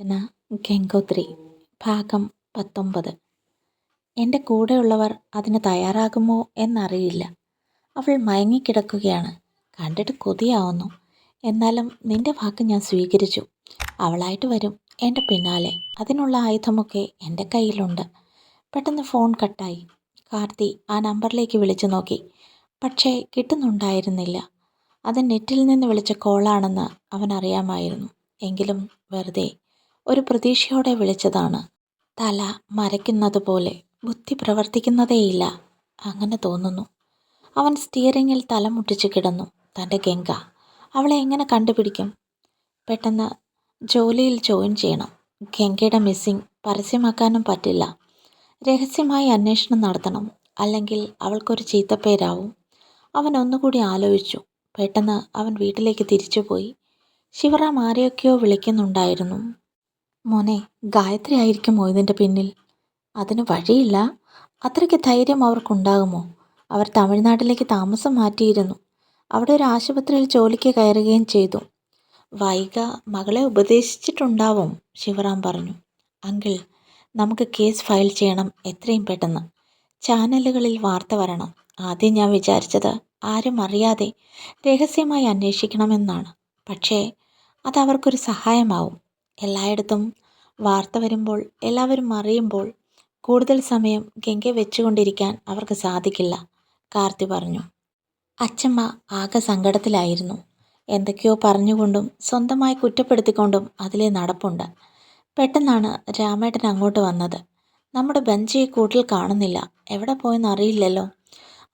രചന ഗംഗോത്രി ഭാഗം പത്തൊമ്പത്. എന്റെ കൂടെയുള്ളവർ അതിന് തയ്യാറാകുമോ എന്നറിയില്ല. അവൾ മയങ്ങിക്കിടക്കുകയാണ്. കണ്ടിട്ട് കൊതിയാവുന്നു. എന്നാലും നിന്റെ വാക്ക് ഞാൻ സ്വീകരിച്ചു. അവളായിട്ട് വരും എന്റെ പിന്നാലെ. അതിനുള്ള ആയുധമൊക്കെ എന്റെ കയ്യിലുണ്ട് പെട്ടെന്ന് ഫോൺ കട്ടായി. കാർത്തി ആ നമ്പറിലേക്ക് വിളിച്ചു നോക്കി. പക്ഷേ കിട്ടുന്നുണ്ടായിരുന്നില്ല. അത് നെറ്റിൽ നിന്ന് വിളിച്ച കോളാണെന്ന് അവൻ അറിയാമായിരുന്നു എങ്കിലും വെറുതെ ഒരു പ്രതീക്ഷയോടെ വിളിച്ചതാണ്. തല മരയ്ക്കുന്നത് പോലെ ബുദ്ധി പ്രവർത്തിക്കുന്നതേയില്ല അങ്ങനെ തോന്നുന്നു. അവൻ സ്റ്റിയറിങ്ങിൽ തല മുട്ടിച്ച് കിടന്നു. തന്റെ ഗംഗ അവളെ എങ്ങനെ കണ്ടുപിടിക്കും? പെട്ടെന്ന് ജോലിയിൽ ജോയിൻ ചെയ്യണം. ഗംഗയുടെ മിസ്സിംഗ് പരസ്യമാക്കാനും പറ്റില്ല. രഹസ്യമായി അന്വേഷണം നടത്തണം. അല്ലെങ്കിൽ അവൾക്കൊരു ചീത്തപ്പേരാവും. അവൻ ഒന്നുകൂടി ആലോചിച്ചു. പെട്ടെന്ന് അവൻ വീട്ടിലേക്ക് തിരിച്ചുപോയി. ശിവറാം ആരെയൊക്കെയോ വിളിക്കുന്നുണ്ടായിരുന്നു. മോനെ ഗായത്രി ആയിരിക്കുമോ ഇതിന്റെ പിന്നിൽ? അതിന് വഴിയില്ല. അത്രയ്ക്ക് ധൈര്യം അവർക്കുണ്ടാകുമോ? അവർ തമിഴ്നാട്ടിലേക്ക് താമസം മാറ്റിയിരുന്നു. അവിടെ ഒരു ആശുപത്രിയിൽ ജോലിക്ക് കയറുകയും ചെയ്തു. വൈഗ മകളെ ഉപദേശിച്ചിട്ടുണ്ടാവും ശിവറാം പറഞ്ഞു. അങ്കിൾ നമുക്ക് കേസ് ഫയൽ ചെയ്യണം എത്രയും പെട്ടെന്ന്. ചാനലുകളിൽ വാർത്ത വരണം. ആദ്യം ഞാൻ വിചാരിച്ചത് ആരും അറിയാതെ രഹസ്യമായി അന്വേഷിക്കണമെന്നാണ്. പക്ഷേ അതവർക്കൊരു സഹായമാവും. എല്ലായിടത്തും വാർത്ത വരുമ്പോൾ എല്ലാവരും അറിയുമ്പോൾ കൂടുതൽ സമയം ഗംഗ വെച്ചുകൊണ്ടിരിക്കാൻ അവർക്ക് സാധിക്കില്ല കാർത്തി പറഞ്ഞു. അച്ചമ്മ ആകെ സങ്കടത്തിലായിരുന്നു. എന്തൊക്കെയോ പറഞ്ഞുകൊണ്ടും സ്വന്തമായി കുറ്റപ്പെടുത്തിക്കൊണ്ടും അതിലെ നടപ്പുണ്ട്. പെട്ടെന്നാണ് രാമേട്ടൻ അങ്ങോട്ട് വന്നത്. നമ്മുടെ ബെഞ്ചിയെ കൂട്ടിൽ കാണുന്നില്ല. എവിടെ പോയെന്ന് അറിയില്ലല്ലോ.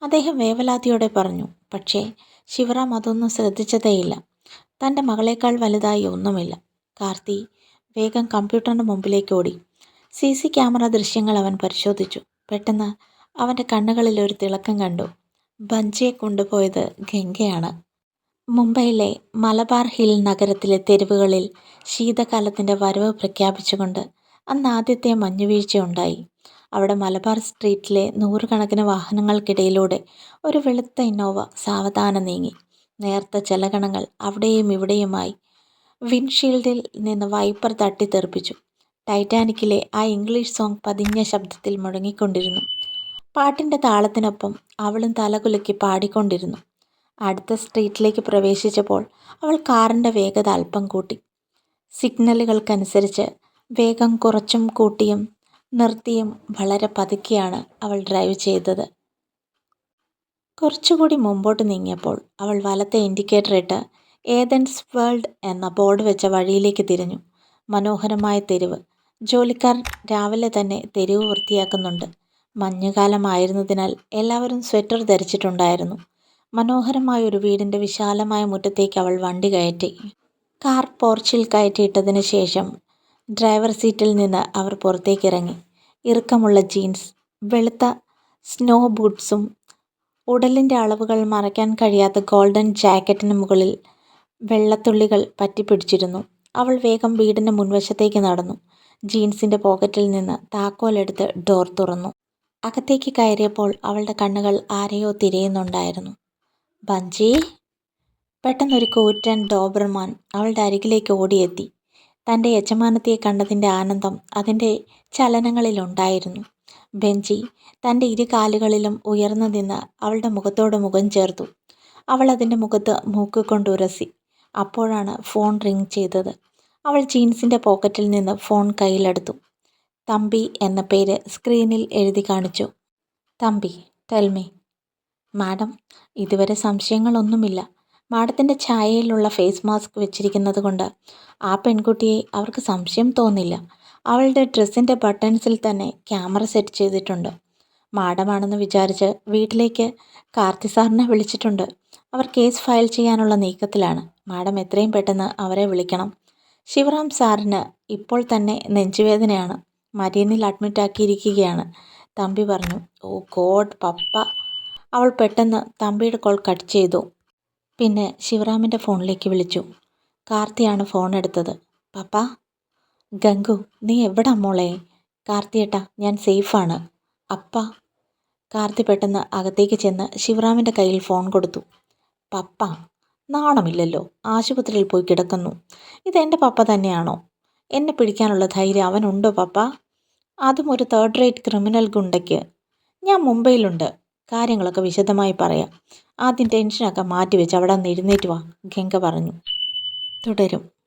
അദ്ദേഹം വേവലാതിയോടെ പറഞ്ഞു. പക്ഷേ ശിവറാം അതൊന്നും ശ്രദ്ധിച്ചതേയില്ല. തന്റെ മകളേക്കാൾ വലുതായി ഒന്നുമില്ല. കാർത്തി വേഗം കമ്പ്യൂട്ടറിന് മുമ്പിലേക്ക് ഓടി. സി സി ക്യാമറ ദൃശ്യങ്ങൾ അവൻ പരിശോധിച്ചു. പെട്ടെന്ന് അവന്റെ കണ്ണുകളിൽ ഒരു തിളക്കം കണ്ടു. ബഞ്ചിയെ കൊണ്ടുപോയത് ഗംഗയാണ്. മുംബൈയിലെ മലബാർ ഹിൽ നഗരത്തിലെ തെരുവുകളിൽ ശീതകാലത്തിന്റെ വരവ് പ്രഖ്യാപിച്ചുകൊണ്ട് അന്ന് ആദ്യത്തെ മഞ്ഞുവീഴ്ചയുണ്ടായി അവിടെ മലബാർ സ്ട്രീറ്റിലെ നൂറുകണക്കിന് വാഹനങ്ങൾക്കിടയിലൂടെ ഒരു വെളുത്ത ഇന്നോവ സാവധാനം നീങ്ങി. നേർത്ത ചെലകണങ്ങൾ അവിടെയും ഇവിടെയുമായി വിൻഷീൽഡിൽ നിന്ന് വൈപ്പർ തട്ടിത്തെറിപ്പിച്ചു ടൈറ്റാനിക്കിലെ ആ ഇംഗ്ലീഷ് സോങ് പതിഞ്ഞ ശബ്ദത്തിൽ മുഴങ്ങിക്കൊണ്ടിരുന്നു. പാട്ടിന്റെ താളത്തിനൊപ്പം അവളും തലകുലുക്കി പാടിക്കൊണ്ടിരുന്നു. അടുത്ത സ്ട്രീറ്റിലേക്ക് പ്രവേശിച്ചപ്പോൾ അവൾ കാറിന്റെ വേഗത അല്പം കൂട്ടി. സിഗ്നലുകൾക്കനുസരിച്ച് വേഗം കുറച്ചും കൂട്ടിയും നിർത്തിയും വളരെ പതുക്കെയാണ് അവൾ ഡ്രൈവ് ചെയ്തത്. കുറച്ചുകൂടി മുമ്പോട്ട് നീങ്ങിയപ്പോൾ അവൾ വലത്തെ ഇൻഡിക്കേറ്റർ ഇട്ട് ഏതൻസ് വേൾഡ് എന്ന ബോർഡ് വെച്ച വഴിയിലേക്ക് തിരിഞ്ഞു. മനോഹരമായ തെരുവ്. ജോലിക്കാർ രാവിലെ തന്നെ തെരുവ് വൃത്തിയാക്കുന്നുണ്ട്. മഞ്ഞുകാലമായിരുന്നതിനാൽ എല്ലാവരും സ്വെറ്റർ ധരിച്ചിട്ടുണ്ടായിരുന്നു. മനോഹരമായ ഒരു വീടിന്റെ വിശാലമായ മുറ്റത്തേക്ക് അവൾ വണ്ടി കയറ്റി. കാർ പോർച്ചിൽ കയറ്റിയിട്ടതിന് ശേഷം ഡ്രൈവർ സീറ്റിൽ നിന്ന് അവർ പുറത്തേക്ക് ഇറങ്ങി ഇറുക്കമുള്ള ജീൻസ് വെളുത്ത സ്നോ ബൂട്ട്സും ഉടലിന്റെ അളവുകൾ മറയ്ക്കാൻ കഴിയാത്ത ഗോൾഡൻ ജാക്കറ്റിന് മുകളിൽ വെള്ളത്തുള്ളികൾ പറ്റിപ്പിടിച്ചിരുന്നു. അവൾ വേഗം വീടിന്റെ മുൻവശത്തേക്ക് നടന്നു. ജീൻസിന്റെ പോക്കറ്റിൽ നിന്ന് താക്കോലെടുത്ത് ഡോർ തുറന്നു. അകത്തേക്ക് കയറിയപ്പോൾ അവളുടെ കണ്ണുകൾ ആരെയോ തിരയുന്നുണ്ടായിരുന്നു. ബഞ്ചി? പെട്ടെന്നൊരു കൂറ്റൻ ഡോബർമാൻ അവളുടെ അരികിലേക്ക് ഓടിയെത്തി. തന്റെ യജമാനത്തിയെ കണ്ടതിന്റെ ആനന്ദം അതിന്റെ ചലനങ്ങളിലുണ്ടായിരുന്നു. ബെഞ്ചി തന്റെ ഇരു കാലുകളിലും ഉയർന്നു നിന്ന് അവളുടെ മുഖത്തോട് മുഖം ചേർത്തു. അവൾ അതിന്റെ മുഖത്ത് മൂക്ക് കൊണ്ട് ഉരസി. അപ്പോഴാണ് ഫോൺ റിങ് ചെയ്തത്. അവൾ ജീൻസിന്റെ പോക്കറ്റിൽ നിന്ന് ഫോൺ കയ്യിലെടുത്തു. തമ്പി എന്ന പേര് സ്ക്രീനിൽ എഴുതി കാണിച്ചു. തമ്പി ടെൽമി മാഡം ഇതുവരെ സംശയങ്ങളൊന്നുമില്ല. മാഡത്തിന്റെ ഛായയിലുള്ള ഫേസ് മാസ്ക് വെച്ചിരിക്കുന്നത് കൊണ്ട് ആ പെൺകുട്ടിയെ അവർക്ക് സംശയം തോന്നില്ല. അവളുടെ ഡ്രസ്സിന്റെ ബട്ടൺസിൽ തന്നെ ക്യാമറ സെറ്റ് ചെയ്തിട്ടുണ്ട്. മാഡമാണെന്ന് വിചാരിച്ച് വീട്ടിലേക്ക് കാർത്തി സാറിനെ വിളിച്ചിട്ടുണ്ട്. അവർ കേസ് ഫയൽ ചെയ്യാനുള്ള നീക്കത്തിലാണ്. മാഡം എത്രയും പെട്ടെന്ന് അവരെ വിളിക്കണം. ശിവറാം സാറിന് ഇപ്പോൾ തന്നെ നെഞ്ചുവേദനയാണ്. മരീനിൽ അഡ്മിറ്റ് ആക്കിയിരിക്കുകയാണ്. തമ്പി പറഞ്ഞു ഓ ഗോഡ് പപ്പ. അവൾ പെട്ടെന്ന് തമ്പിയുടെ കോൾ കട്ട് ചെയ്തു. പിന്നെ ശിവറാമിന്റെ ഫോണിലേക്ക് വിളിച്ചു. കാർത്തിയാണ് ഫോൺ എടുത്തത്. പപ്പ ഗംഗു നീ എവിടെ മോളെ? കാർത്തിയേട്ടാ ഞാൻ സേഫാണ്. അപ്പ. കാർത്തി പെട്ടെന്ന് അകത്തേക്ക് ചെന്ന് ശിവറാമിന്റെ കയ്യിൽ ഫോൺ കൊടുത്തു. പപ്പ നാണമില്ലല്ലോ. ആശുപത്രിയിൽ പോയി കിടക്കുന്നു. ഇതെന്റെ പപ്പ തന്നെയാണോ? എന്നെ പിടിക്കാനുള്ള ധൈര്യം അവനുണ്ടോ പപ്പ? അതും ഒരു തേർഡ് റേറ്റ് ക്രിമിനൽ ഗുണ്ടയ്ക്ക്. ഞാൻ മുംബൈയിലുണ്ട്. കാര്യങ്ങളൊക്കെ വിശദമായി പറയാം. ആദ്യം ടെൻഷനൊക്കെ മാറ്റിവെച്ച് അവിടെ നിന്ന് എഴുന്നേറ്റ് വാ ഗംഗ പറഞ്ഞു. തുടരും.